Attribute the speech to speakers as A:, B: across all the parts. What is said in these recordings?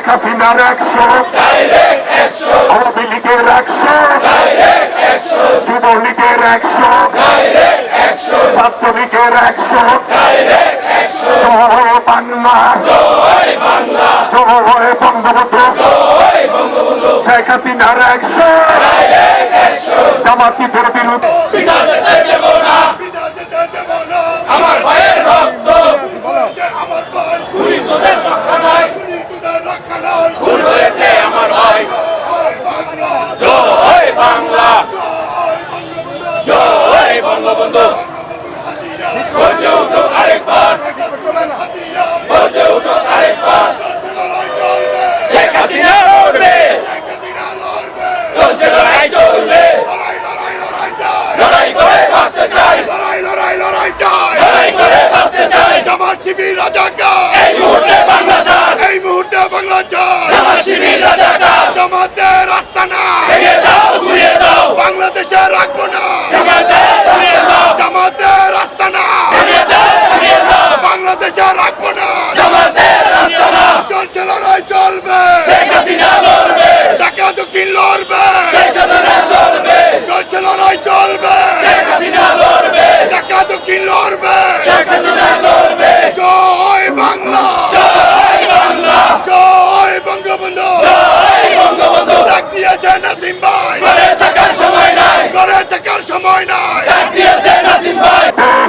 A: শেখ হাসিনার একশো আওয়ামী লীগের একশো যুবলীগের একশো ছাত্রলীগের একশো জয় বাংলা জয় বঙ্গবন্ধু শেখ হাসিনার একশো জামাতিদের বিরুদ্ধে
B: পিতা যেতে দেব না
C: পিতা যেতে দেব না
B: আমার ভাইয়ের রক্ত
C: যে আমার ভাই
B: খুনি তোদের রক্ষা নয়
C: খুনি তোদের রক্ষা নয়
B: খুন হয়েছে আমার ভাই
C: জয় বাংলা
B: জয় বাংলা
C: জয় বঙ্গবন্ধু
B: জয় বঙ্গবন্ধু
C: হাতিয়া
B: গর্জে উঠো আরেকবার
C: একাত্তরের হাতিয়া
B: গর্জে উঠো আরেকবার
C: চলছে লড়াই চলবে
B: শেখ হাসিনা লড়বে
C: শেখ হাসিনা লড়বে
B: চলছে লড়াই চলবে
C: লড়াই লড়াই লড়াই চাই
B: লড়াই করে বাঁচতে চাই
C: লড়াই লড়াই লড়াই চাই
B: লড়াই করে বাঁচতে চাই
C: জামাত শিবির রাজাকার।
B: এই মুহূর্তে বাংলা
C: এই মুহূর্তে বাংলা
B: আমার শিবির রাজাকার।
C: জামাতের রাস্তানা
B: ভেঙে দাও ঘুরিয়ে দাও
C: বাংলাদেশে রাখব না
B: জামাতে ঘুরিয়ে দাও
C: জামাতের রাস্তানা
B: ভেঙে দাও ঘুরিয়ে দাও
C: বাংলাদেশে রাখব না
B: জামাতে রাস্তা না
C: চলছে লড়াই চলবে
B: শেখ হাসিনা লড়বে
C: টাকা দক্ষিণ লড়বে
B: শেখ হাসিনা চলবে
C: চলছে লড়াই চলবে
B: শেখ হাসিনা লড়বে
C: টাকা দক্ষিণ লড়বে
B: শেখ হাসিনা লড়বে
C: জয় বাংলা
B: জয় বাংলা
C: জয় বঙ্গবন্ধু
B: জয় বঙ্গবন্ধু
C: ডাক দিয়েছে নাসিম ভাই
B: ঘরে থাকার সময় নাই।
C: ঘরে থাকার সময় নাই।
B: ডাক দিয়েছে নাসিম ভাই।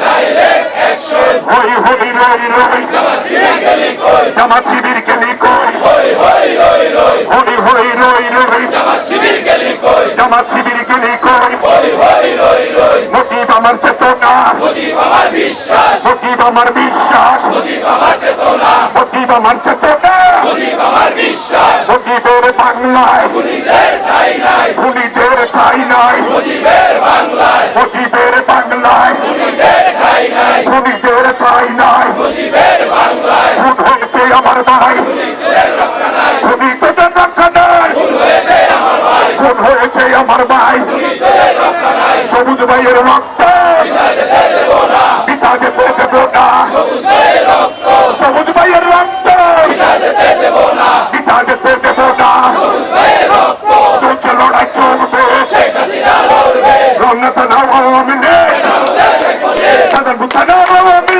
B: ডাইরেক্ট অ্যাকশন
A: হই হই রই রই।
B: শিবির গেলি কই?
A: জামাত শিবির গেলি কই?
B: হই হই রই রই।
A: হই হই রই রই।
B: আমার শিবির গেলি কই?
A: জামাত শিবির গেলি কই?
B: হই হই রই রই।
A: মোটিভ আমার চেতনা।
B: মুজিব আমার বিশ্বাস।
A: মোটিভ আমার বিশ্বাস।
B: মুজিব আমার চেতনা।
A: মোটিভ আমার চেতনা।
B: মুজিব আমার বিশ্বাস।
A: মোটিভের বাংলায়।
B: খুনিদের ঠাই নাই।
A: খুনিদের ঠাই নাই।
B: মুজিবের বাংলায়।
A: মুজিবের বাংলায়।
B: খুনিদের ঠাই নাই।
A: খুনিদের ঠাই নাই।
B: মুজিবের বাংলায়।
A: খুন হয়েছে আমার ভাই
B: খুনিদের রক্ষা নাই
A: খুনি তোদের রক্ষা নাই
B: খুন হয়েছে আমার ভাই
A: খুন হয়েছে আমার ভাই
B: খুনিদের রক্ষা নাই
A: সবুজ ভাইয়ের রক্ত
B: পিতা যেতে দেব না
A: পিতা যেতে দেব না
B: সবুজের রক্ত
A: সবুজ ভাইয়ের রক্ত
B: পিতা যেতে দেব না
A: না চলছে লড়াই চলবে।
B: আমাদের শেখ মুজিব
A: সাধারণ থানাও আওয়ামী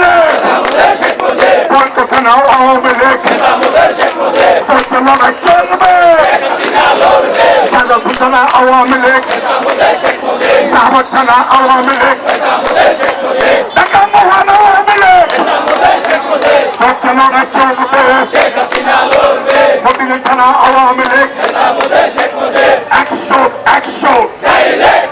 A: লীগ
B: আমাদের শেখ মুজিব
A: চলছে লড়াই চলবে।
B: শেখ হাসিনা লড়বে
A: আওয়ামী লীগ শাহবাগ আওয়ামী লীগ
B: আমাদের শেখ মুজিব
A: লড়াই চলবে
B: শেখ হাসিনা লড়বে।
A: মতিঝিল থানা আওয়ামী লীগ। একশো একশো।
B: Direct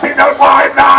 A: signal
B: mine that.